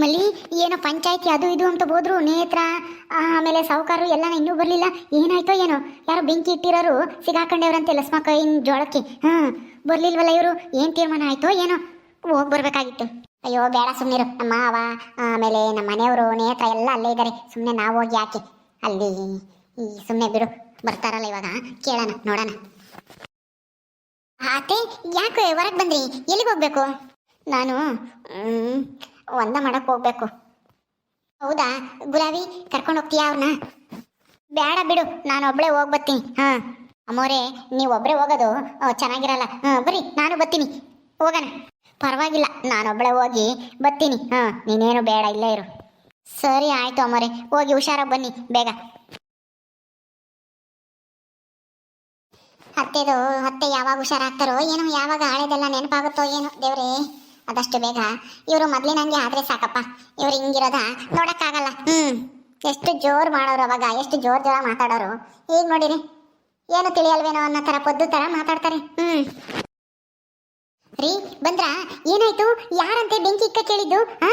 ಮಲ್ಲಿ, ಏನೋ ಪಂಚಾಯತಿ ಅದು ಇದು ಅಂತ ಹೋದ್ರು ನೇತ್ರ ಆಮೇಲೆ ಸಾಹುಕಾರರು ಎಲ್ಲ ಇನ್ನೂ ಬರಲಿಲ್ಲ. ಏನಾಯ್ತೋ ಏನೋ? ಯಾರು ಬೆಂಕಿ ಇಟ್ಟಿರೋರು ಸಿಗಾಕೊಂಡವ್ರಂತೆ ಲಸ್ಮಾ ಕೈ, ಜೋಳಕ್ಕೆ. ಹ್ಮ್ ಬರಲಿಲ್ವಲ್ಲ ಇವರು? ಏನು ತೀರ್ಮಾನ ಆಯ್ತೋ ಏನೋ? ಹೋಗಿ ಬರ್ಬೇಕಾಗಿತ್ತು. ಅಯ್ಯೋ, ಬೇಡ ಸುಮ್ಮನಿರು ನಮ್ಮ ಮಾವ, ಆಮೇಲೆ ನಮ್ಮ ಮನೆಯವರು, ನೇತ್ರ ಎಲ್ಲ ಅಲ್ಲೇ ಇದ್ದಾರೆ ಸುಮ್ಮನೆ ನಾವು ಹೋಗಿ ಯಾಕೆ? ಅಲ್ಲಿ ಈ ಸುಮ್ಮನೆ ಬಿಡು. ಬರ್ತಾರಲ್ಲ ಇವಾಗ. ಕೇಳೋಣ, ನೋಡೋಣ. ಆತೆ, ಯಾಕೆ ಹೊರಗೆ ಬಂದ್ರಿ? ಎಲ್ಲಿಗೆ ಹೋಗ್ಬೇಕು? ನಾನು ಒಂದ ಮಾಡಕ್ ಹೋಗ್ಬೇಕು. ಹೌದಾ? ಗುಲಾಬಿ, ಕರ್ಕೊಂಡು ಹೋಗ್ತೀಯಾ ಅವ್ರನ್ನ ಬೇಡ ಬಿಡು, ನಾನು ಒಬ್ಳೆ ಹೋಗಿ ಬರ್ತೀನಿ. ಹಾ. ಅಮ್ಮೋರೆ, ನೀವು ಒಬ್ರೆ ಹೋಗೋದು ಚೆನ್ನಾಗಿರಲ್ಲ. ಹಾ ಬರೀ ನಾನು ಬರ್ತೀನಿ. ಹೋಗೋಣ. ಪರವಾಗಿಲ್ಲ ನಾನೊಬ್ಳೆ ಹೋಗಿ ಬರ್ತೀನಿ. ಹಾ, ನೀನೇನು ಬೇಡ, ಇಲ್ಲೇ ಇರು. ಸರಿ, ಆಯ್ತು ಅಮ್ಮೋರೆ. ಹೋಗಿ ಹುಷಾರಾಗಿ ಬನ್ನಿ, ಬೇಗ. ಅತ್ತೆದು, ಅತ್ತೆ ಯಾವಾಗ ಹುಷಾರಾಗ್ತಾರೋ ಏನೋ, ಯಾವಾಗ ಹಳೆದೆಲ್ಲ ನೆನಪಾಗುತ್ತೋ ಏನೋ, ದೇವ್ರೇ. ಅದಷ್ಟು ಬೇಗ. ಇವರು ಮೊದಲಿನಂಗೆ ಆದ್ರೆ ಸಾಕಪ್ಪ. ಇವ್ರು ಹಿಂಗಿರೋದ ನೋಡಕ್ಕಾಗಲ್ಲ. ಹ್ಮ್. ಎಷ್ಟು ಜೋರು ಮಾಡೋರು ಅವಾಗ ಎಷ್ಟು ಜೋರ್ ಜೋರ ಮಾತಾಡೋರು. ಈಗ ನೋಡಿರಿ. ಏನು ತಿಳಿಯಲ್ವೇನೋ ಅನ್ನೋ ತರ ಪೊದ್ದು ತರ ಮಾತಾಡ್ತಾರೆ. ಹ್ಮ್. ರೀ ಬಂದ್ರ? ಏನಾಯ್ತು? ಯಾರಂತೆ ಬೆಂಕಿ ಇಕ್ಕ ಕೇಳಿದ್ದು? ಹ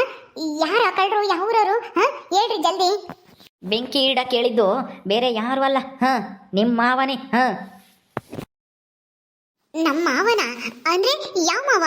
ಯಾರ ಕಳ್ರು ಯಾವ್ರವರು? ಹ ಹೇಳ್ರಿ ಜಲ್ದಿ. ಬೆಂಕಿ ಇಡ ಕೇಳಿದ್ದು ಬೇರೆ ಯಾರು ಅಲ್ಲ. ಹ ನಿಮ್ಮ ಮಾವನೇ. ಹ. ನಮ್ಮ ಮಾವನ? ಅಂದ್ರೆ ಯಾವ ಮಾವ?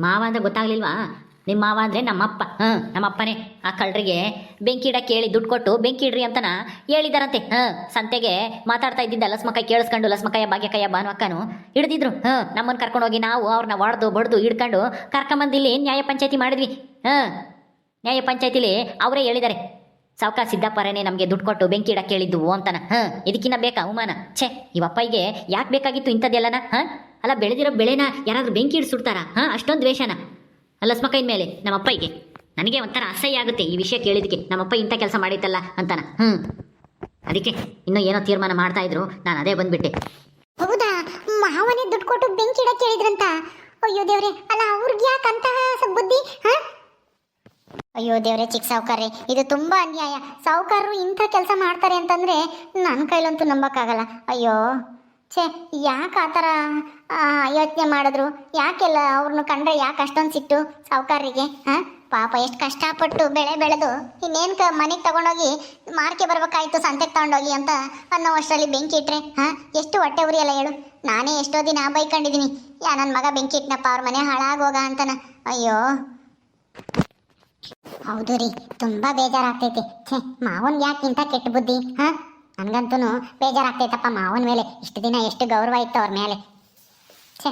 ಮಾವ ಅಂದ್ರೆ ಗೊತ್ತಾಗ್ಲಿಲ್ವಾ? ನಿಮ್ಮ ಮಾವ ಅಂದ್ರೆ ನಮ್ಮಪ್ಪ. ಹ, ನಮ್ಮಪ್ಪನೇ. ಆ ಕಳ್ಳರಿಗೆ ಬೆಂಕಿ ಇಡಕ್ಕೆ ಹೇಳಿ ದುಡ್ಡು ಕೊಟ್ಟು ಬೆಂಕಿ ಇಡ್ರಿ ಅಂತನ ಹೇಳಿದಾರಂತೆ. ಹ, ಸಂತೆಗೆ ಮಾತಾಡ್ತಾ ಇದ್ದಿದ್ದ ಲಸ್ಮಕಾಯಿ ಕೇಳಿಸ್ಕೊಂಡು ಲಸ್ಮಕಾಯ ಭಾಗ್ಯಕಾಯ ಭಾನುವಕ್ಕನು ಹಿಡಿದಿದ್ರು. ಹ ನಮ್ಮನ್ನು ಕರ್ಕೊಂಡು ಹೋಗಿ ನಾವು ಅವ್ರನ್ನ ಹೊಡೆದು ಬಡ್ದು, ಹಿಡ್ಕೊಂಡು ಕರ್ಕೊಂಬಂದಿಲ್ಲಿ ನ್ಯಾಯ ಪಂಚಾಯತಿ ಮಾಡಿದ್ವಿ. ಹ, ನ್ಯಾಯ ಪಂಚಾಯತಿಲಿ ಅವರೇ ಹೇಳಿದ್ದಾರೆ ಸಾವುಕ ಸಿದ್ದಪ್ಪರೇನೆ ನಮಗೆ ದುಡ್ಡು ಕೊಟ್ಟು ಬೆಂಕಿ ಇಡಕ್ಕೆ ಹೇಳಿದ್ದು ಅಂತನ. ಹ, ಇದಕ್ಕಿನ್ನ ಬೇಕಾ ಅವಮಾನ? ಛೇ ಇವಪ್ಪಯ್ಗೆ ಯಾಕೆ ಬೇಕಾಗಿತ್ತು ಇಂಥದ್ದೆಲ್ಲನ? ಹ? ಅಲ್ಲ, ಬೆಳೆದಿರೋ ಬೆಳೆನ ಯಾರಾದರೂ ಬೆಂಕಿ ಇಡ್ ಸುಡ್ತಾರಾ ಹ, ಅಷ್ಟೊಂದು ದ್ವೇಷನ. ಅಲ್ಲ ಸ್ಮಕೈನ ಮೇಲೆ ನಮ್ಮಪ್ಪಯ್ಗೆ ನನಗೆ ಒಂಥರ ಅಸಹ್ಯ ಆಗುತ್ತೆ ಈ ವಿಷಯ ಕೇಳಿದಕ್ಕೆ ನಮ್ಮಪ್ಪ ಇಂಥ ಕೆಲಸ ಮಾಡಿತ್ತಲ್ಲ ಅಂತಾನ. ಹ್ಞೂ ಅದಕ್ಕೆ ಇನ್ನೂ ಏನೋ ತೀರ್ಮಾನ ಮಾಡ್ತಾ ಇದ್ರು, ನಾನು ಅದೇ ಬಂದ್ಬಿಟ್ಟೆ. ಹೌದಾ? ಮಾವನೇ ದುಡ್ಡು ಕೊಟ್ಟು ಬೆಂಕಿ ಇಡಕ್ಕೆ ಹೇಳಿದ್ರಂತ? ಅಯ್ಯೋ ದೇವ್ರೆ, ಅಲ್ಲ ಅವ್ರಿಗೆ ಯಾಕೆ ಅಂತಹ ಬುದ್ಧಿ, ಹ? ಅಯ್ಯೋ ದೇವ್ರೆ ಚಿಕ್ಕ ಸಾವುಕಾರ್ರೆ, ಇದು ತುಂಬ ಅನ್ಯಾಯ. ಸಾವುಕಾರರು ಇಂಥ ಕೆಲಸ ಮಾಡ್ತಾರೆ ಅಂತಂದರೆ ನನ್ನ ಕೈಲಂತೂ ನಂಬಕ್ಕಾಗಲ್ಲ. ಅಯ್ಯೋ. ಛೇ, ಯಾಕೆ ಆ ಥರ ಯೋಚನೆ ಮಾಡಿದ್ರು? ಯಾಕೆಲ್ಲ ಅವ್ರನ್ನ ಕಂಡ್ರೆ ಯಾಕೆ ಅಷ್ಟೊಂದು ಸಿಟ್ಟು ಸಾವುಕಾರರಿಗೆ ಹಾಂ ಪಾಪ ಎಷ್ಟು ಕಷ್ಟಪಟ್ಟು ಬೆಳೆ ಬೆಳೆದು ಇನ್ನೇನು ಕ ಮನೆಗೆ ತಗೊಂಡೋಗಿ ಮಾರ್ಕೆ ಬರಬೇಕಾಯ್ತು, ಸಂತೆಗೆ ತಗೊಂಡೋಗಿ ಅಂತ ಅನ್ನೋ ಅಷ್ಟರಲ್ಲಿ ಬೆಂಕಿ ಇಟ್ರೆ ಹಾಂ ಎಷ್ಟು ಹೊಟ್ಟೆ ಉರಿಯಲ್ಲ ಹೇಳು. ನಾನೇ ಎಷ್ಟೋ ದಿನ ಬೈಕೊಂಡಿದ್ದೀನಿ ಯಾ ನನ್ನ ಮಗ ಬೆಂಕಿ ಇಟ್ನಪ್ಪ, ಅವ್ರ ಮನೆ ಹಾಳಾಗೋಗ ಅಂತನ. ಅಯ್ಯೋ. ಹೌದು ರೀ, ತುಂಬ ಬೇಜಾರಾಗ್ತೈತಿ. ಛೇ, ಮಾವನ್ ಯಾಕೆ ಇಂಥ ಕೆಟ್ಟ ಬುದ್ಧಿ ಹಾ ನನ್ಗಂತೂ ಬೇಜಾರಾಗ್ತೈತಪ್ಪ ಮಾವನ ಮೇಲೆ ಇಷ್ಟು ದಿನ ಎಷ್ಟು ಗೌರವ ಇತ್ತು ಅವ್ರ ಮೇಲೆ. ಛೇ.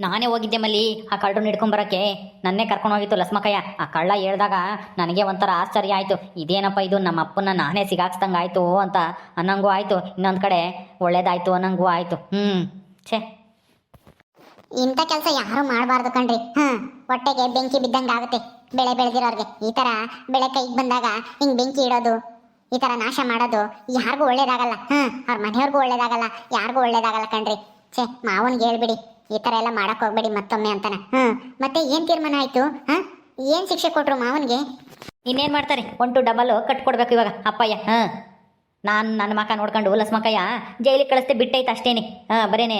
ನಾನೇ ಹೋಗಿದ್ದೆ ಮಲ್ಲಿ ಆ ಕಳ್ಳರನ್ನ ಹಿಡ್ಕೊಂಬರೋಕೆ ನನ್ನೇ ಕರ್ಕೊಂಡು ಹೋಗಿತ್ತು ಲಸ್ಮಕಯ್ಯ ಆ ಕಳ್ಳ ಹೇಳ್ದಾಗ ನನಗೆ ಒಂಥರ ಆಶ್ಚರ್ಯ ಆಯಿತು. ಇದೇನಪ್ಪ ಇದು? ನಮ್ಮ ಅಪ್ಪನ ನಾನೇ ಸಿಗಾಕ್ಸ್ದಂಗೆ ಆಯಿತು ಅಂತ ಅನ್ನಂಗೂ ಆಯಿತು. ಇನ್ನೊಂದು ಕಡೆ ಒಳ್ಳೇದಾಯ್ತು ಅನ್ನಂಗೂ ಆಯಿತು. ಹ್ಞೂ ಛೇ. ಇಂಥ ಕೆಲಸ ಯಾರು ಮಾಡಬಾರ್ದು ಕಣ್ರಿ. ಹಾ ಹೊಟ್ಟೆಗೆ ಬೆಂಕಿ ಬಿದ್ದಂಗೆ ಆಗುತ್ತೆ ಬೆಳೆ ಬೆಳೆದಿರೋರ್ಗೆ. ಈ ಥರ ಬೆಳೆ ಕೈಗೆ ಬಂದಾಗ ಹಿಂಗೆ ಬೆಂಕಿ ಇಡೋದು. ಈ ತರ ನಾಶ ಮಾಡೋದು ಯಾರಿಗೂ ಒಳ್ಳೇದಾಗಲ್ಲ. ಹ್ಮ್, ಅವ್ರ ಮನೆಯವ್ರಿಗೂ ಒಳ್ಳೇದಾಗಲ್ಲ, ಯಾರಿಗೂ ಒಳ್ಳೇದಾಗಲ್ಲ ಕಣ್ರಿ. ಛೇ, ಮಾವನ್ಗೆ ಹೇಳ್ಬಿಡಿ, ಈ ತರ ಎಲ್ಲ ಮಾಡಕ್ ಹೋಗ್ಬೇಡಿ ಮತ್ತೊಮ್ಮೆ ಅಂತಾನೆ. ಹ್ಮ್, ಮತ್ತೆ ಏನ್ ತೀರ್ಮಾನ ಆಯ್ತು? ಹ? ಏನ್ ಶಿಕ್ಷೆ ಕೊಟ್ರು ಮಾವನ್ಗೆ? ಇನ್ನೇನು ಮಾಡ್ತಾರೆ? ಒನ್ ಟು ಡಬಲ್ ಕಟ್ಕೊಡ್ಬೇಕು ಇವಾಗ, ಅಪ್ಪಯ್ಯ. ಹಾಂ. ನಾನು ನನ್ನ ಮಕ್ಕ ನೋಡ್ಕೊಂಡು ಲಸ್ಮಕಯ್ಯ ಜೈಲಿಗೆ ಕಳಿಸ್ದೆ ಬಿಟ್ಟೈತೆ ಅಷ್ಟೇನೆ. ಹಾಂ, ಬರೇನೆ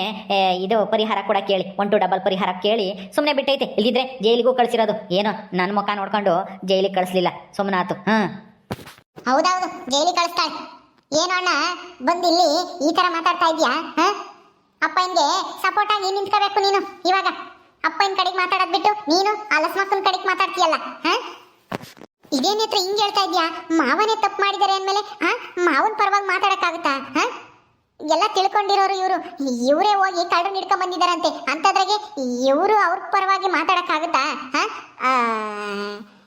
ಇದು ಪರಿಹಾರ ಕೂಡ ಕೇಳಿ. ಒನ್ ಟು ಡಬಲ್ ಪರಿಹಾರ ಕೇಳಿ ಸುಮ್ಮನೆ ಬಿಟ್ಟೈತೆ. ಇಲ್ಲಿದ್ರೆ ಜೈಲಿಗೂ ಕಳಿಸಿರೋದು. ಏನೋ ನನ್ನ ಮುಖ ನೋಡ್ಕೊಂಡು ಜೈಲಿಗೆ ಕಳಿಸ್ಲಿಲ್ಲ. ಸುಮ್ಮನಾತು ಹಾಂ. ಹೌದೌದು ಜೈಲಿಗೆ ಕಳಿಸ್ತಾಳೆ. ಏನು ಅಣ್ಣ ಬಂದು ಇಲ್ಲಿ ಈ ತರ ಮಾತಾಡ್ತಾ ಇದೀಯಾ ಅಪ್ಪ ಅಪ್ಪನಿಗೆ ಸಪೋರ್ಟ್ ಆಗಿ ನಿಂತ್ಕೋಬೇಕು ನೀನು ಇವಾಗ. ಅಪ್ಪನ ಕಡೆಗೆ ಮಾತಾಡೋದ್ ಬಿಟ್ಟು ನೀನು ಆ ಲಸ್ಮಕ್ಕನ ಕಡೆಗೆ ಮಾತಾಡ್ತೀಯಲ್ಲ ಹಾ? ಇದೇನ್ ಹತ್ರ ಹಿಂಗ್ ಹೇಳ್ತಾ ಇದ್ಯಾ ಮಾವನೇ ತಪ್ಪು ಮಾಡಿದ್ದಾರೆ ಅಂದ್ಮೇಲೆ ಹ? ಮಾವನ್ ಪರವಾಗಿ ಮಾತಾಡಕ್ಕಾಗುತ್ತಾ ಹಾ? ಎಲ್ಲ ತಿಳ್ಕೊಂಡಿರೋರು ಇವರು. ಇವರೇ ಹೋಗಿ ಕಳ್ಳರು ಹಿಡ್ಕೊಂಡ್ ಬಂದಿದಾರಂತೆ ಅಂತದ್ರಾಗೆ ಇವರು ಅವ್ರ ಪರವಾಗಿ ಮಾತಾಡಕ್ಕಾಗುತ್ತಾ ಹಾ? ಆ,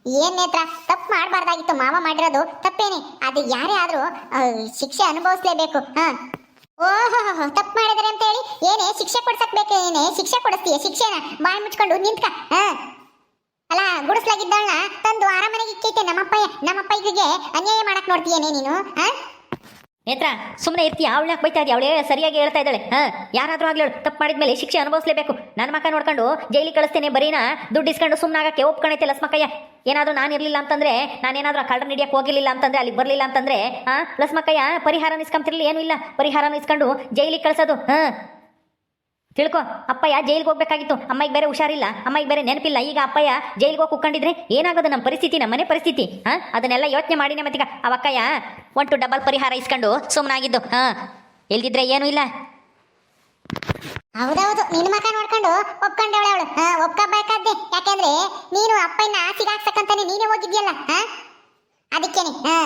ಏನ್ ನೇತ್ರ? ತಪ್ಪು ಮಾಡಬಾರ್ದಾಗಿತ್ತು. ಮಾವ ಮಾಡಿರೋದು ತಪ್ಪೇನೆ. ಅದು ಯಾರೇ ಆದ್ರೂ ಶಿಕ್ಷೆ ಅನುಭವಿಸ್ಲೇಬೇಕು. ಹ. ಓಹೋ ತಪ್ಪು ಮಾಡಿದಾರೆ ಅಂತ ಹೇಳಿ? ಏನೇ, ಶಿಕ್ಷೆ ಕೊಡ್ಸಕ್ ಬೇಕು ಏನೇ? ಶಿಕ್ಷೆ ಕೊಡಿಸ್ತೀಯ ಶಿಕ್ಷೆನ? ಬಾಯಿ ಮುಚ್ಕೊಂಡು ನಿಂತ್ಕ. ಹ. ಅಲ್ಲ, ಗುಡಿಸ್ಲಾಗಿದ್ದವಳನ್ನ ತಂದು ಅರಮನೆಗೆ ಇಕ್ಕೈತೆ ನಮ್ಮಪ್ಪ ನಮ್ಮಪ್ಪಯ್ಯಗೆ ಅನ್ಯಾಯ ಮಾಡಕ್ ನೋಡ್ತೀಯನೇ ನೀನು? ಹ? ನೇತ್ರ ಸುಮ್ಮನೆ ಇರ್ತೀಯ ಯಾಕೆ ಬೈತಾ ಇದೆಯಾ? ಅವಳೇ ಸರಿಯಾಗಿ ಹೇಳ್ತಾ ಇದ್ದಾಳೆ. ಹಾಂ, ಯಾರಾದರೂ ಆಗ್ಲಿ ತಪ್ಪು ಮಾಡಿದ್ಮೇಲೆ ಶಿಕ್ಷೆ ಅನುಭವಿಸ್ಲೇಬೇಕು. ನನ್ನ ಮಕ್ಕ ನೋಡ್ಕೊಂಡು ಜೈಲಿಗೆ ಕಳಿಸ್ತೇನೆ, ಬರೀನಾ? ದುಡ್ಡು ಇಸ್ಕೊಂಡು ಸುಮ್ಮನಾಗಕ್ಕೆ ಒಪ್ಕೊಂಡೈತೆ ಲಸ್ಮಕ್ಕಯ್ಯ? ಏನಾದರೂ ನಾನು ಇರಲಿಲ್ಲ ಅಂತಂದ್ರೆ, ನಾನೇನಾದರೂ ಆ ಕಳ್ಳನ ಹಿಡಿಯಕ್ಕೆ ಹೋಗಿರಲಿಲ್ಲ ಅಂತಂದ್ರೆ, ಅಲ್ಲಿಗೆ ಬರಲಿಲ್ಲ ಅಂತಂದ್ರೆ, ಹಾಂ, ಲಸ್ಮಕ್ಕಯ್ಯ, ಪರಿಹಾರ ಇಸ್ಕೊಂತಿರ್ಲಿ ಏನೂ ಇಲ್ಲ. ಪರಿಹಾರ ಇಸ್ಕೊಂಡು ಜೈಲಿಗೆ ಕಳಿಸೋದು, ಹಾಂ. ತಿಳ್ಕೊ, ಅಪ್ಪಯ್ಯ ಜೈಲಿಗೆ ಹೋಗ್ಬೇಕಾಗಿತ್ತು. ಅಮ್ಮಗೆ ಬೇರೆ ಹುಷಾರಿಲ್ಲ. ಅಮ್ಮಗೆ ಬೇರೆ ನೆನಪಿಲ್ಲ. ಈಗ ಅಪ್ಪಯ್ಯ ಜೈಲಿಗೆ ಹೋಗಿ ಕುಕ್ಕೊಂಡಿದ್ರೆ ಏನಾಗೋದು ನಮ್ಮ ಪರಿಸ್ಥಿತಿ ನಮ್ಮ ಮನೆ ಪರಿಸ್ಥಿತಿ? ಹಾ? ಅದನ್ನೆಲ್ಲ ಯೋಚನೆ ಮಾಡಿನ ಮತ್ತೀಗ ಅವಕ್ಕಯ್ಯ ಒನ್ ಟು ಡಬಲ್ ಪರಿಹಾರ ಇಸ್ಕೊಂಡು ಸುಮ್ಮನಾಗಿದ್ದು ಹಾ? ಇಲ್ದಿದ್ರೆ ಏನೂ ಇಲ್ಲ. ಹೌದೌದು. ನಿನ್ನ ಮಕ ನೋಡ್ಕೊಂಡು ಒಪ್ಕೊಂಡವಳೆ ಅವಳು. ಒಪ್ಕೋಬೇಕಾದ್ದೆ. ಯಾಕೆಂದ್ರೆ ನೀನು ಅಪ್ಪಯ್ಯನ ಸಿಗಾಕ್ಸಕ್ಕಂತಾನೆ ನೀನೇ ಹೋಗಿದ್ಯಲ್ಲ ಅದಕ್ಕೇನೆ. ಹಾ?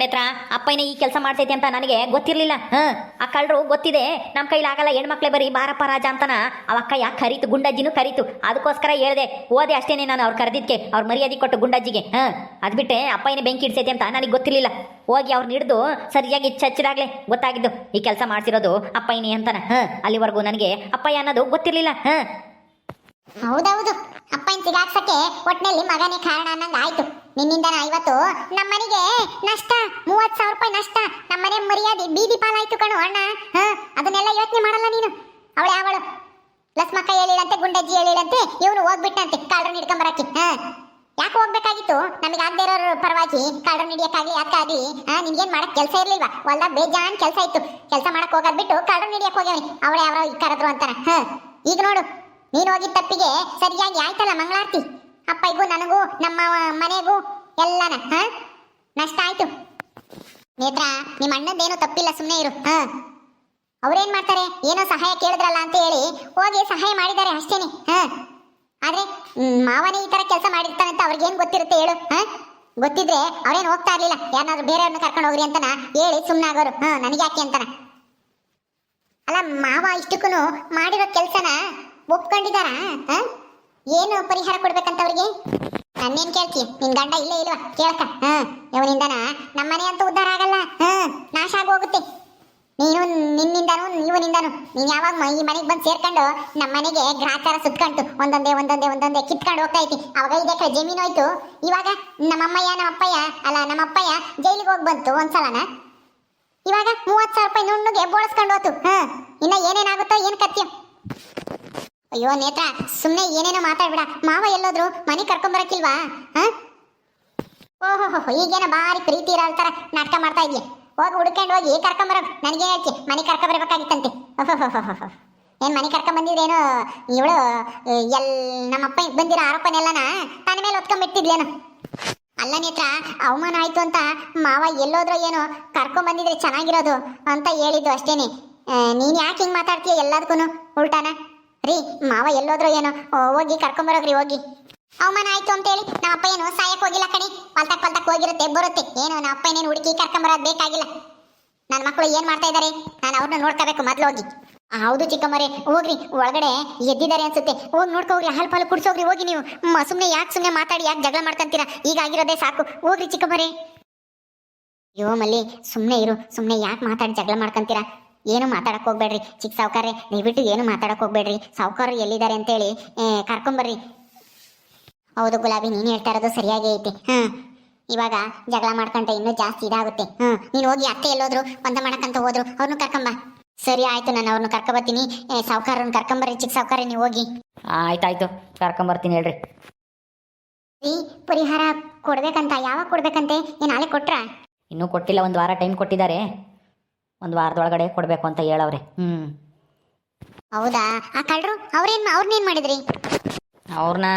ನೇತ್ರ ಅಪ್ಪಯ್ಯನೇ ಈ ಕೆಲಸ ಮಾಡ್ತೈತಿ ಅಂತ ನನಗೆ ಗೊತ್ತಿರಲಿಲ್ಲ. ಹಾಂ, ಆ ಕಳ್ಳರು ಗೊತ್ತಿದೆ ನಮ್ಮ ಕೈಲಿ ಆಗಲ್ಲ, ಹೆಣ್ಮಕ್ಳೇ ಬರೀ ಬಾರಪ್ಪ ರಾಜ ಅಂತನ. ಅವಕ್ಕ ಯಾಕೆ ಕರೀತು, ಗುಂಡಜ್ಜಿನೂ ಕರೀತು. ಅದಕ್ಕೋಸ್ಕರ ಹೇಳ್ದೆ, ಓದೆ ಅಷ್ಟೇನೆ ನಾನು ಅವ್ರು ಕರೆದಿದ್ಕೆ, ಅವ್ರು ಮರ್ಯಾದೆ ಕೊಟ್ಟು ಗುಂಡಜ್ಜಿಗೆ. ಹಾಂ, ಅದು ಬಿಟ್ಟೆ ಅಪ್ಪಯ್ಯನೇ ಬೆಂಕಿ ಇಡ್ಸೈತಿ ಅಂತ ನನಗೆ ಗೊತ್ತಿರಲಿಲ್ಲ. ಹೋಗಿ ಅವ್ರು ಹಿಡಿದು ಸರಿಯಾಗಿ ಚಚ್ಚಿದಾಗಲೇ ಗೊತ್ತಾಗಿದ್ದು, ಈ ಕೆಲಸ ಮಾಡ್ತಿರೋದು ಅಪ್ಪಯ್ಯನೇ ಅಂತನ. ಹಾಂ, ಅಲ್ಲಿವರೆಗೂ ನನಗೆ ಅಪ್ಪಯ್ಯ ಅನ್ನೋದು ಗೊತ್ತಿರಲಿಲ್ಲ. ಹಾಂ. ಹೌದೌದು ಅಪ್ಪನ ಸಿಗಾಕ್ಸಕ್ಕೆ ಒಟ್ಟಿನಲ್ಲಿ ಮಗನೇ ಕಾರಣ ಅನ್ನಂಗ ಆಯ್ತು. ನಿನ್ನಿಂದನ ಇವತ್ತು? ನಮ್ಮನೆಗೆ ನಷ್ಟ ಮೂವತ್ ಸಾವಿರ ರೂಪಾಯಿ ನಷ್ಟ. ನಮ್ಮನೆ ಮರ್ಯಾದೆ, ಬೀದಿ ಪಾಲಾಯ್ತು ಕಣು ಅಣ್ಣ. ಹ, ಅದನ್ನೆಲ್ಲ ಯೋಚನೆ ಮಾಡಲ್ಲ ನೀನು. ಅವಳೆ ಅವಳು. ಲಸ್ಮಕ್ಕ ಹೇಳಿಳಂತೆ, ಗುಂಡಜ್ಜಿ ಹೇಳಿಳಂತೆ, ಇವನು ಹೋಗ್ಬಿಟ್ಟಂತೆ ಕಾಳ್ರನ್ನ ಹಿಡ್ಕೊಂಬರಕ್ಕೆ. ಹ. ಯಾಕೆ ಹೋಗ್ಬೇಕಾಗಿತ್ತು? ನಮಗೆ ಆಗದೆ ಇರೋರು ಪರವಾಗಿ ಕಾಳ್ರನ್ನ ಹಿಡಿಯಕ್ಕಾಗಲಿ ಯಾಕಾಗ್ಲಿ ಹಾ, ನಿನ್ಗೇನ್ ಮಾಡಕ್ ಕೆಲಸ ಇರ್ಲಿಲ್ವಾ? ಹೊಲ್ದಾಗ ಬೇಜಾನ್ ಕೆಲಸ ಇತ್ತು. ಕೆಲಸ ಮಾಡಕ್ಕೆ ಹೋಗೋದ್ ಬಿಟ್ಟು ಕಾಳ್ರನ್ನ ಹಿಡಿಯಕ್ ಹೋಗ್ಯಾವನಿ ಅವಳೆ ಅವರ ಕರೆದ್ರು ಅಂತಾರ ಹ, ಈಗ ನೋಡು. ನೀನು ಹೋಗಿದ್ದ ತಪ್ಪಿಗೆ ಸರಿಯಾಗಿ ಆಯ್ತಲ್ಲ ಮಂಗಳಾರತಿ? ಅಪ್ಪಯ್ಗೂ ನನಗೂ, ನಮ್ಮ ಮನೆಗೂ ಎಲ್ಲನ, ಹ? ನಷ್ಟ ಆಯ್ತು. ನೇತ್ರ ನಿಮ್ಮ ಅಣ್ಣಂದೇನು ತಪ್ಪಿಲ್ಲ ಸುಮ್ಮನೆ ಇರು, ಹ? ಅವ್ರೇನ್ ಮಾಡ್ತಾರೆ? ಏನೋ ಸಹಾಯ ಕೇಳಿದ್ರಲ್ಲ ಅಂತ ಹೇಳಿ ಹೋಗಿ ಸಹಾಯ ಮಾಡಿದ್ದಾರೆ ಅಷ್ಟೇನೆ, ಹ? ಆದ್ರೆ ಮಾವನೇ ಈ ತರ ಕೆಲಸ ಮಾಡಿರ್ತಾನೆ ಅಂತ ಅವ್ರಿಗೇನ್ ಗೊತ್ತಿರುತ್ತೆ ಹೇಳು, ಹ? ಗೊತ್ತಿದ್ರೆ ಅವ್ರೇನ್ ಹೋಗ್ತಾ ಇರ್ಲಿಲ್ಲ ಯಾರನ್ನಾದ್ರೂ ಬೇರೆಯವ್ರನ್ನ ಕರ್ಕೊಂಡು ಹೋಗ್ರಿ ಅಂತನ ಹೇಳಿ ಸುಮ್ಮನಾಗೋರು ಹ? ನನಗೆ ಯಾಕೆ ಅಂತನ? ಅಲ್ಲ, ಮಾವ ಇಷ್ಟಕ್ಕೂ ಮಾಡಿರೋ ಕೆಲಸನ ಒಪ್ಕೊಂಡಿದಾರ ಆ? ಏನು ಪರಿಹಾರ ಕೊಡ್ಬೇಕಂತ ಅವ್ರಿಗೆ ನನ್ನೇನ್ ಕೇಳ್ತಿ? ನಿನ್ ಗಂಡ ಇಲ್ಲೇ ಇಲ್ವಾ? ಕೇಳಕ. ಹ ಇವನಿಂದನ ನಮ್ಮನೆ ಅಂತೂ ಉದ್ಧಾರ ಆಗಲ್ಲ. ಹ್ಮ್ ನಾಶ ಆಗೋಗುತ್ತೆ. ನೀನು, ನಿನ್ನಿಂದನು, ಇವನಿಂದನು. ನೀನ್ ಯಾವಾಗ ಈ ಮನೆಗೆ ಬಂದು ಸೇರ್ಕೊಂಡು ನಮ್ಮ ಮನೆಗೆ ಗ್ರಾಚಾರ ಸುತ್ಕೊಂಡು ಒಂದೊಂದೇ ಒಂದೊಂದೇ ಒಂದೊಂದೇ ಕಿತ್ಕೊಂಡು ಹೋಗ್ತಾ ಐತಿ ಅವಾಗ ಇದೆ ಕಡೆ ಜಮೀನು ಹೋಯ್ತು. ಇವಾಗ ನಮ್ಮಮ್ಮಯ್ಯ ನಮ್ಮಪ್ಪಯ್ಯ ಅಲ್ಲ ನಮ್ಮಪ್ಪಯ್ಯ ಜೈಲಿಗೆ ಹೋಗಿ ಬಂತು ಒಂದ್ಸಲನ. ಇವಾಗ ಮೂವತ್ ಸಾವಿರ ರೂಪಾಯಿ ನುಣ್ಣಗೆ ಬೋಳಿಸ್ಕೊಂಡು ಹೋತು. ಹ, ಇನ್ನ ಏನೇನಾಗುತ್ತೋ ಏನ್ ಕತ್ಯ. ಅಯ್ಯೋ, ನೇತ್ರ, ಸುಮ್ನೆ ಏನೇನೋ ಮಾತಾಡ್ಬಿಡ. ಮಾವ ಎಲ್ಲೋದ್ರು ಮನೆ ಕರ್ಕೊಂಬರಕ್ಕಿಲ್ವಾ ಹ? ಓಹೋ ಈಗೇನ ಬಾರಿ ಪ್ರೀತಿ ಇರೋ ತರ ನಾಟಕ ಮಾಡ್ತಾ ಇದೆಯಾ? ಹೋಗಿ ಹುಡ್ಕೊಂಡು ಹೋಗಿ ಕರ್ಕೊಂಬರ ನನಗೆ ಹೇಳ್ತಿ? ಮನೆ ಕರ್ಕೊಂಬರ್ಬೇಕಾಗಿತ್ತಂತೆ ಬರ್ಬೇಕಾಗಿತ್ತಂತೆ. ಏನ್ ಮನೆ ಕರ್ಕೊಂಡ್ ಬಂದಿದ್ರೇನು? ಇವಳು ಎಲ್, ನಮ್ಮಪ್ಪ ಬಂದಿರೋ ಆರೋಪನೆಲ್ಲನ ತನ್ನ ಮೇಲೆ ಹೊತ್ಕೊಂಡ್ಬಿಟ್ಟಿದ್ಲೇನು ಅಲ್ಲ ನೇತ್ರ, ಅವಮಾನ ಆಯ್ತು ಅಂತ ಮಾವ ಎಲ್ಲೋದ್ರೋ ಏನೋ ಕರ್ಕೊಂಡ್ ಬಂದಿದ್ರೆ ಚೆನ್ನಾಗಿರೋದು ಅಂತ ಹೇಳಿದ್ದು ಅಷ್ಟೇನೆ. ನೀನ್ ಯಾಕೆ ಹಿಂಗ್ ಮಾತಾಡ್ತೀಯ ಎಲ್ಲದಕ್ಕೂ ಉಲ್ಟಾನ? ರೀ, ಮಾವ ಎಲ್ಲೋದ್ರು ಏನೋ? ಹೋಗಿ ಕರ್ಕೊಂಬರೋಗ್ರಿ ಹೋಗಿ. ಅವಮಾನ ಆಯ್ತು ಅಂತೇಳಿ ನಮ್ಮ ಅಪ್ಪ ಏನು ಸಾಯಕ್ ಹೋಗಿಲ್ಲ ಕಣಿ. ಪಲ್ತಕ್ ಪಲ್ತಕ್ ಹೋಗಿರುತ್ತೆ, ಬರುತ್ತೆ. ಏನು, ನಮ್ಮ ಅಪ್ಪ ಏನೇನು ಹುಡುಕಿ ಕರ್ಕೊಂಬರೋದು ಬೇಕಾಗಿಲ್ಲ. ನನ್ನ ಮಕ್ಕಳು ಏನು ಮಾಡ್ತಾ ಇದ್ದಾರೆ ನಾನು ಅವ್ರನ್ನ ನೋಡ್ಕೋಬೇಕು ಮೊದಲು ಹೋಗಿ. ಹೌದು ಚಿಕ್ಕಮ್ಮರೇ, ಹೋಗ್ರಿ, ಒಳಗಡೆ ಎದ್ದಿದ್ದಾರೆ ಅನ್ಸುತ್ತೆ. ಹೋಗಿ ನೋಡ್ಕೊ ಹೋಗ್ರಿ ಹಾಲು ಪಾಲು ಕುಡ್ಸೋಗ್ರಿ, ಹೋಗಿ ನೀವು. ಸುಮ್ಮನೆ ಯಾಕೆ ಸುಮ್ಮನೆ ಮಾತಾಡಿ, ಯಾಕೆ ಜಗಳ ಮಾಡ್ಕೊಂತೀರಾ? ಈಗ ಆಗಿರೋದೇ ಸಾಕು. ಹೋಗ್ರಿ ಚಿಕ್ಕಮ್ಮರೇ. ಅಯ್ಯೋ ಮಲ್ಲಿ ಸುಮ್ಮನೆ ಇರು ಸುಮ್ಮನೆ ಯಾಕೆ ಮಾತಾಡಿ ಜಗಳ ಮಾಡ್ಕೊಂತೀರಾ? ಏನು ಮಾತಾಡಕ್ಕೆ ಹೋಗ್ಬೇಡ್ರಿ. ಚಿಕ್ಕ ಸಾವುಕಾರ್ರೆ ದಯವಿಟ್ಟು ಏನು ಮಾತಾಡಕ್ಕೆ ಹೋಗ್ಬೇಡ್ರಿ. ಸಾವುಕಾರರು ಎಲ್ಲಿದ್ದಾರೆ ಅಂತೇಳಿ ಕರ್ಕೊಂಬರ್ರಿ. ಹೌದು ಗುಲಾಬಿ ನೀನು ಹೇಳ್ತಾ ಇರೋದು ಸರಿಯಾಗಿ ಐತಿ. ಹ್ಮ್. ಇವಾಗ ಜಗಳ ಮಾಡ್ಕೊಂಡ್ರೆ ಇನ್ನೂ ಜಾಸ್ತಿ ಇದಾಗುತ್ತೆ. ಹ್ಮ್. ನೀನು ಹೋಗಿ ಅತ್ತೆ ಎಲ್ಲೋದ್ರು ಒಂದ ಮಾಡಕ್ಕಂತ ಹೋದ್ರು ಅವ್ರನ್ನೂ ಕರ್ಕೊಂಬ. ಸರಿ ಆಯ್ತು ನಾನು ಅವ್ರನ್ನ ಕರ್ಕೊಬರ್ತೀನಿ ಸಾವುಕಾರನ್ನ ಕರ್ಕೊಂಬರ್ರಿ ಚಿಕ್ಕ ಸಾವುಕಾರ ನೀವು ಹೋಗಿ. ಆಯ್ತಾಯ್ತು ಕರ್ಕೊಂಬರ್ತೀನಿ ಹೇಳ್ರಿ. ಈ ಪರಿಹಾರ ಕೊಡ್ಬೇಕಂತ ಯಾವಾಗ ಕೊಡ್ಬೇಕಂತೆ? ಏನ್ ನಾಳೆ ಕೊಟ್ರಾ? ಇನ್ನೂ ಕೊಟ್ಟಿಲ್ಲ ಒಂದು ವಾರ ಟೈಮ್ ಕೊಟ್ಟಿದ್ದಾರೆ. ಒಂದು ವಾರದೊಳಗಡೆ ಕೊಡಬೇಕು ಅಂತ ಹೇಳವ್ರೆ. ಹ್ಞೂ ಹೌದಾ? ಆ ಕಳ್ರು ಅವ್ರೇನ್ ಅವ್ರನ್ನೇನು ಮಾಡಿದ್ರಿ? ಅವ್ರನ್ನ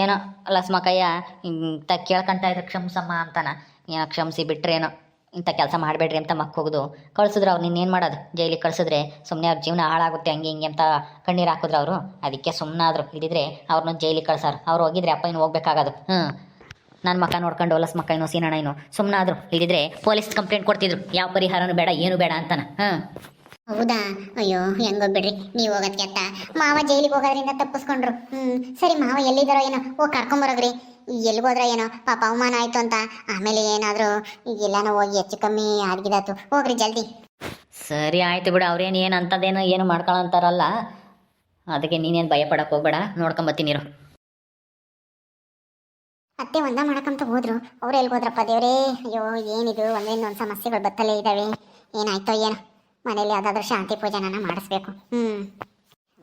ಏನೋ ಲಸ್ಮಕಯ್ಯ ಇಂಥ ಕೇಳ್ಕೊಂತ ಇದ್ರೆ ಕ್ಷಮಿಸಮ್ಮ ಅಂತಾನ. ಏನೋ ಕ್ಷಮಿಸಿ ಬಿಟ್ರೆ ಏನೋ ಇಂಥ ಕೆಲಸ ಮಾಡಬೇಡ್ರಿ ಅಂತ ಮಕ್ಕೋಗ್ದು. ಕಳ್ಸಿದ್ರು ಅವ್ರು ನಿನ್ನೇನು ಮಾಡೋದು? ಜೈಲಿಗೆ ಕಳ್ಸಿದ್ರೆ ಸುಮ್ಮನೆ ಅವ್ರ ಜೀವನ ಹಾಳಾಗುತ್ತೆ ಹಂಗೆ ಹಿಂಗೆ ಅಂತ ಕಣ್ಣೀರು ಹಾಕಿದ್ರು ಅವರು? ಅದಕ್ಕೆ ಸುಮ್ಮನಾದ್ರು ಹಿಡಿದ್ರೆ ಅವ್ರನ್ನ ಜೈಲಿಗೆ ಕಳ್ಸಾರು. ಅವ್ರು ಹೋಗಿದ್ರೆ ಅಪ್ಪ ಇನ್ನು ಹೋಗ್ಬೇಕಾಗೋದು. ಹ್ಞೂ ನನ್ನ ಮಕ್ಕ ನೋಡ್ಕೊಂಡು ಹೊಲಸ್ ಮಕ್ಕ ಏನೋ ಸೀನಣ್ಣ ಏನೋ ಸುಮ್ಮನಾದ್ರು ಇಲ್ಲಿದ್ರೆ ಪೊಲೀಸ್ ಕಂಪ್ಲೇಂಟ್ ಕೊಡ್ತಿದ್ರು. ಯಾವ ಪರಿಹಾರನು ಬೇಡ ಏನು ಬೇಡ ಅಂತಾನ. ಹಾಂ. ಹೌದಾ? ಅಯ್ಯೋ ಹೆಂಗೋ ಬಿಡ್ರಿ ನೀವು ಹೋಗೋದ್ಕೆ ಅಂತ. ಮಾವ ಜೈಲಿಗೆ ಹೋಗೋದ್ರಿಂದ ತಪ್ಪಿಸ್ಕೊಂಡ್ರು. ಹ್ಞೂ ಸರಿ ಮಾವ ಎಲ್ಲಿದ್ದಾರೋ ಏನೋ. ಓ ಕರ್ಕೊಂಬರೋಗ್ರಿ ಹೋದ್ರ ಏನೋ? ಪಾಪ ಅವಮಾನ ಆಯ್ತು ಅಂತ. ಆಮೇಲೆ ಏನಾದ್ರು ಎಲ್ಲನೂ ಹೋಗಿ ಹೆಚ್ಚು ಕಮ್ಮಿ ಆಗಿದಾತು. ಹೋಗ್ರಿ ಜಲ್ದಿ. ಸರಿ ಆಯ್ತು ಬಿಡು. ಅವ್ರೇನು ಏನು ಅಂಥದ್ದೇನು ಏನು ಮಾಡ್ಕೊಳಂತಾರಲ್ಲ. ಅದಕ್ಕೆ ನೀನೇನು ಭಯ ಪಡಕ್ಕೆ ಹೋಗ್ಬೇಡ ನೋಡ್ಕೊಂಬತ್ತೀನಿರು ಅತ್ತೆ ಒಂದ ಮಾಡಕಂತ ಹೋದ್ರು. ಅವ್ರು ಹೋದ್ರಪ್ಪ ದೇವ್ರೇ? ಅಯ್ಯೋ, ಏನಿದು? ಒಂದೇನು ಒಂದು ಸಮಸ್ಯೆಗಳು ಬತ್ತಲೇ ಇದ್ದಾವೆ ಏನಾಯ್ತೋ ಏನೋ. ಮನೇಲಿ ಯಾವುದಾದ್ರೂ ಶಾಂತಿ ಪೂಜೆನ ಮಾಡಿಸ್ಬೇಕು. ಹ್ಮ್.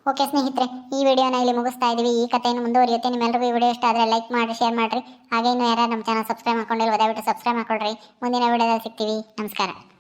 ಓಕೆ ಸ್ನೇಹಿತರೆ, ಈ ವಿಡಿಯೋನ ಇಲ್ಲಿ ಮುಗಿಸ್ತಾ ಇದ್ದೀವಿ ಈ ಕಥೆಯನ್ನು ಮುಂದುವರಿಯುತ್ತೆ. ನಿಮ್ಮೆಲ್ಲರಿಗೂ ಈ ವಿಡಿಯೋ ಇಷ್ಟ ಆದರೆ ಲೈಕ್ ಮಾಡಿ, ಶೇರ್ ಮಾಡಿರಿ. ಹಾಗೆ ಇನ್ನೂ ಯಾರು ನಮ್ಮ ಚಾನಲ್ ಸಬ್ಸ್ಕ್ರೈಬ್ ಮಾಡ್ಕೊಂಡಿಲ್ಲ, ದಯವಿಟ್ಟು ಸಬ್ಸ್ಕ್ರೈಬ್ ಮಾಡ್ಕೊಳ್ರಿ. ಮುಂದಿನ ವಿಡಿಯೋದಲ್ಲಿ ಸಿಗ್ತೀವಿ. ನಮಸ್ಕಾರ.